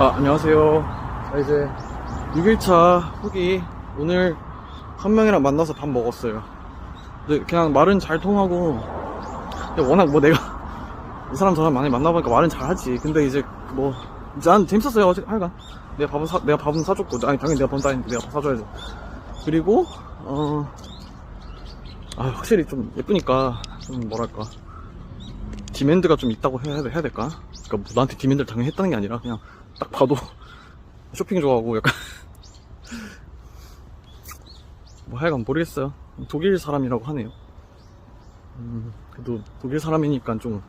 아, 안녕하세요. 자, 이제 6일차 후기. 오늘 한 명이랑 만나서 밥 먹었어요. 근데 그냥 말은 잘 통하고, 워낙 뭐 내가 이 사람 저 사람 많이 만나보니까 말은 잘 하지. 근데 이제 뭐, 난 재밌었어요. 어제 하여간. 내가 밥은 사, 내가 밥은 사줬고, 아니, 당연히 내가 번 따니까 내가 밥 사줘야죠. 그리고, 어, 아, 확실히 좀 예쁘니까, 좀 뭐랄까. 디맨드가 좀 있다고 해야, 해야 될까? 그러니까 뭐 나한테 디맨드를 당연히 했다는 게 아니라 그냥 딱 봐도 쇼핑 좋아하고 약간 뭐 하여간 모르겠어요. 독일 사람이라고 하네요. 음, 그래도 독일 사람이니까 좀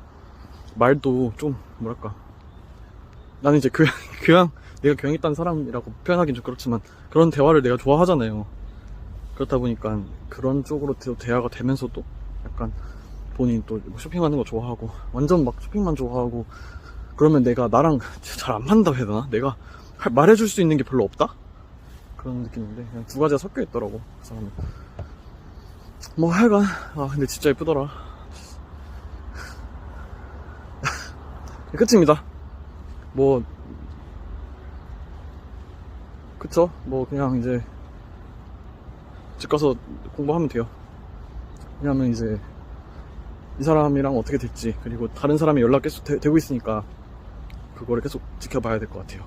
말도 좀 뭐랄까. 나는 이제 교양, 교양 내가 교양 있다는 사람이라고 표현하긴 좀 그렇지만 그런 대화를 내가 좋아하잖아요. 그렇다 보니까 그런 쪽으로 대- 대화가 되면서도 약간 본인 또 쇼핑하는 거 좋아하고 완전 막 쇼핑만 좋아하고 그러면 내가 나랑 잘 안 맞는다고 해야 되나? 내가 할- 말해줄 수 있는 게 별로 없다? 그런 느낌인데 그냥 두 가지가 섞여 있더라고 그 사람은. 뭐 하여간 아 근데 진짜 예쁘더라. 끝입니다. 뭐 그쵸? 뭐 그냥 이제 집 가서 공부하면 돼요. 왜냐면 이제 이 사람이랑 어떻게 될지 그리고 다른 사람이 연락 계속 되, 고 있으니까 그거를 계속 지켜봐야 될 것 같아요.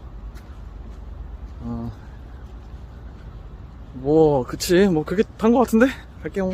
어, 뭐 그치 뭐 그게 단 것 같은데 갈게요.